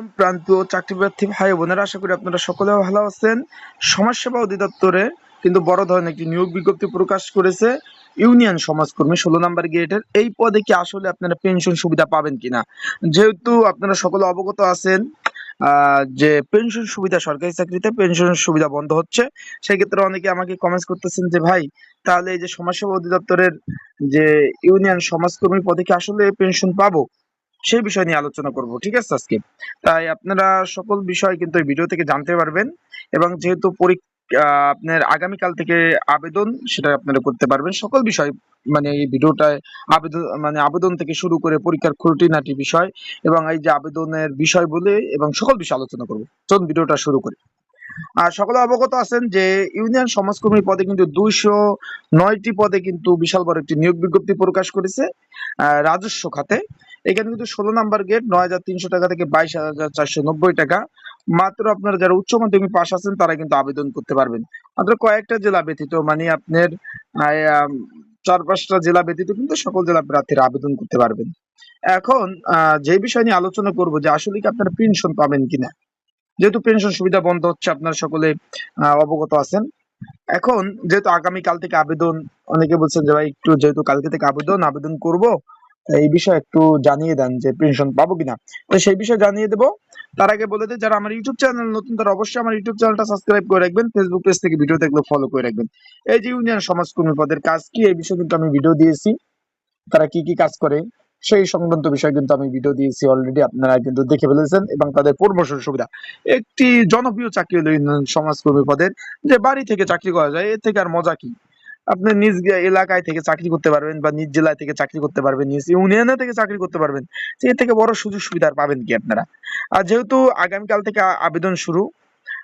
আলাইকুম, প্রান্তীয় চাকরি প্রার্থী ভাই বোনেরা, আশা করি আপনারা সকলে ভালো আছেন। সমাজসেবা অধিদপ্তরে কিন্তু বড় ধরনের একটি নিয়োগ বিজ্ঞপ্তি প্রকাশ করেছে ইউনিয়ন সমাজকর্মী ষোলো নাম্বার গেটের। এই পদে কি আসলে আপনারা পেনশন সুবিধা পাবেন কিনা? যেহেতু আপনারা সকলে অবগত আছেন যে পেনশন সুবিধা, সরকারি চাকরিতে পেনশন সুবিধা বন্ধ হচ্ছে, সেক্ষেত্রে অনেকে আমাকে কমেন্টস করতেছেন যে, ভাই, তাহলে এই যে সমাজসেবা অধিদপ্তরের যে ইউনিয়ন সমাজকর্মী পদে কি আসলে পেনশন পাবো? সেই বিষয় নিয়ে আলোচনা করব, ঠিক আছে আজকে? তাই আপনারা সকল বিষয় কিন্তু এই ভিডিও থেকে জানতে পারবেন এবং যেহেতু পরীক্ষা আপনার আগামীকাল থেকে আবেদন সেটা আপনারা করতে পারবেন। সকল বিষয় মানে এই ভিডিওটায় আবেদন মানে আবেদন থেকে শুরু করে পরীক্ষার খুঁটিনাটি বিষয় এবং এই যে আবেদনের বিষয় বলে এবং সকল বিষয় আলোচনা করব। চলুন ভিডিওটা শুরু করি। সকলে অবগত আছেন যে ইউনিয়ন সমাজকর্মী পদে কিন্তু দুইশো নয়টি পদে কিন্তু বিশাল বড় একটি নিয়োগ বিজ্ঞপ্তি প্রকাশ করেছে রাজস্ব খাতে। এখানে কিন্তু ষোলো নাম্বার গেট, নয় হাজার তিনশো টাকা থেকে বাইশ হাজার চারশো নব্বই টাকা। মাত্র আপনারা যারা উচ্চ মাধ্যমিক পাশ আছেন, তারা কিন্তু আবেদন করতে পারবেন। মাত্র কয়েকটা জেলা ব্যতীত মানে আপনার চার পাঁচটা জেলা ব্যতীত কিন্তু সকল জেলা প্রার্থীরা আবেদন করতে পারবেন। এখন যে বিষয় নিয়ে আলোচনা করব যে আসলে কি আপনারা পেনশন পাবেন কিনা যেহেতু পেনশন সুবিধা বন্ধ হচ্ছে, আপনারা সকলে অবগত আছেন। এখন যেহেতু আগামী কাল থেকে আবেদন, অনেকে বলছেন যে ভাই একটু যেহেতু কালকে থেকে আবেদন আবেদন করব এই বিষয়ে একটু জানিয়ে দেন যে পেনশন পাবো কিনা। তো সেই বিষয়ে জানিয়ে দেবো। তার আগে বলে দিই, যারা আমার ইউটিউব চ্যানেল নতুন, তারা অবশ্যই আমার ইউটিউব চ্যানেলটা সাবস্ক্রাইব করে রাখবেন, ফেসবুক পেজ থেকে ভিডিও দেখলে ফলো করে রাখবেন। এই যে ইউনিয়ন সমাজকর্মী পদের কাজ কি, এই বিষয়ে কিন্তু আমি ভিডিও দিয়েছি। তারা কি কি কাজ করে? সেই সংক্রান্ত বিষয় কিন্তু আমি ভিডিও দিয়েছি অলরেডি আপনারা কিন্তু দেখে ফেলেছেন এবং তাদের প্রমোশন সুবিধা একটি জনপ্রিয় চাকরি হলো সমাজকর্মী পদের, যে বাড়ি থেকে চাকরি করা যায়, এর থেকে আর মজা কি? আপনি নিজ এলাকায় থেকে চাকরি করতে পারবেন বা নিজ জেলায় থেকে চাকরি করতে পারবেন, নিজ ইউনিয়নে থেকে চাকরি করতে পারবেন এর থেকে বড় সুযোগ সুবিধা পাবেন কি আপনারা? আর যেহেতু আগামীকাল থেকে আবেদন শুরু,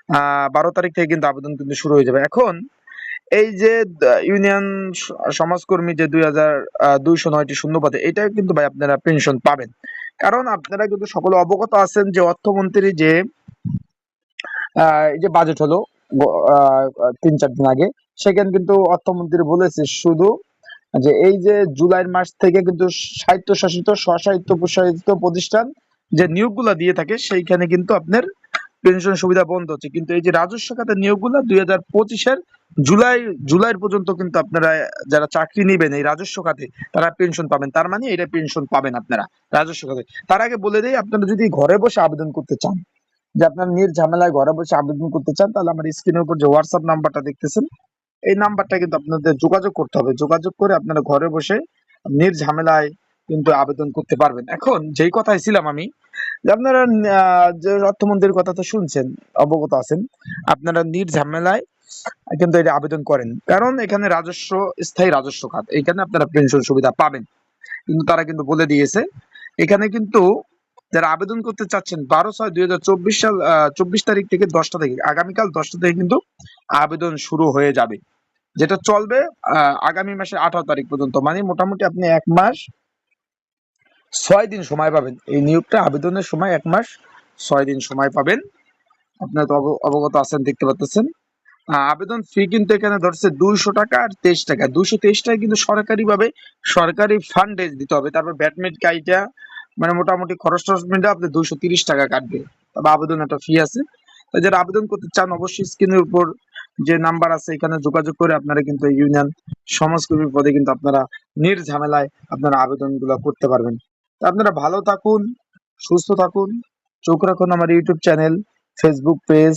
আহ, বারো তারিখ থেকে কিন্তু আবেদন কিন্তু শুরু হয়ে যাবে। এখন এই যে ইউনিয়ন সমাজকর্মী যে দুই হাজার দুইশো নয়টি শূন্য পদে এটা কিন্তু ভাই আপনারা পেনশন পাবেন। কারণ আপনারা কিন্তু সকলে অবগত আছেন যে অর্থমন্ত্রী যে এই যে বাজেট হলো তিন চার দিন আগে, সেখানে কিন্তু অর্থমন্ত্রী বলেছে শুধু যে এই যে জুলাই মাস থেকে কিন্তু স্বায়ত্তশাসিত স্বশায়িত্ত প্রশাসিত প্রতিষ্ঠান যে নিয়োগগুলো দিয়ে থাকে, সেইখানে কিন্তু আপনার পেনশন সুবিধা বন্ধ হচ্ছে। কিন্তু এই যে রাজস্ব খাতের নিয়োগগুলো দুই হাজার পঁচিশের জুলাই জুলাইয়ের পর্যন্ত কিন্তু আপনারা যারা চাকরি নেবেন এই রাজস্ব খাতে, তারা পেনশন পাবেন। তার মানে এটা পেনশন পাবেন আপনারা, রাজস্ব খাতে। তার আগে বলে দেই, আপনারা যদি ঘরে বসে আবেদন করতে চান, যে আপনার নির ঝামেলায় ঘরে বসে আবেদন করতে চান, তাহলে আমার স্ক্রিনের উপর যে হোয়াটসঅ্যাপ নাম্বারটা দেখতেছেন, এই নাম্বারটা কিন্তু আপনাদের যোগাযোগ করতে হবে। যোগাযোগ করে আপনারা ঘরে বসে নির ঝামেলায় কিন্তু আবেদন করতে পারবেন। এখন যেই কথায় ছিলাম আমি আপনারা অর্থমন্ত্রীর কথা তো শুনছেন, অবগত আছেন, আপনারা নির ঝামেলায় কিন্তু এটা আবেদন করেন। কারণ এখানে রাজস্ব, স্থায়ী রাজস্ব খাত এখানে আপনারা পেনশন সুবিধা পাবেন। কিন্তু তারা কিন্তু বলে দিয়েছে, এখানে কিন্তু যারা আবেদন করতে চাচ্ছেন, বারো ছয় দুই হাজার চব্বিশ সাল চব্বিশ তারিখ থেকে দশটা থেকে, আগামীকাল দশটা থেকে কিন্তু আবেদন শুরু হয়ে যাবে। যেটা চলবে আগামী মাসের আঠারো তারিখ পর্যন্ত মানে মোটামুটি আপনি এক মাস ছয় দিন সময় পাবেন। এই নিয়োগটা আবেদনের সময় এক মাস, ছয় দিন সময় পাবেন। আপনারা তো অব- অবগত আছেন, দেখতে পাচ্ছেন আবেদন ফি কিন্তু এখানে ধরছে দুইশো টাকা আর তেইশ টাকা। দুইশো তেইশ টাকা কিন্তু সরকারি ভাবে সরকারি ফান্ডে দিতে হবে। তারপর ব্যাটমেট কাইটা মানে মোটামুটি খরচ টরচ মিলে আপনি দুইশো তিরিশ টাকা কাটবে। তবে আবেদন একটা ফি আছে। তো যারা আবেদন করতে চান, অবশ্যই স্ক্রিনের উপর যে নাম্বার আছে, এখানে যোগাযোগ করে আপনারা কিন্তু ইউনিয়ন সমাজকর্মী পদে কিন্তু আপনারা নির ঝামেলায় আপনারা আবেদনগুলো করতে পারবেন। আপনারা ভালো থাকুন, সুস্থ থাকুন। চোখ রাখুন আমার ইউটিউব চ্যানেল ফেসবুক পেজ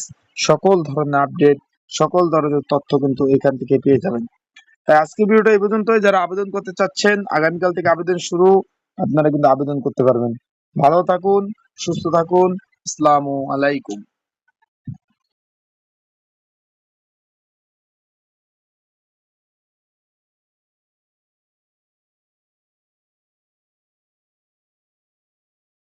সকল ধরনের আপডেট সকল ধরনের তথ্য কিন্তু এখান থেকে পেয়ে যাবেন। তাই আজকে ভিডিওটা এই পর্যন্ত যারা আবেদন করতে চাচ্ছেন, আগামীকাল থেকে আবেদন শুরু, আপনারা কিন্তু আবেদন করতে পারবেন। ভালো থাকুন, সুস্থ থাকুন। আসসালামু আলাইকুম।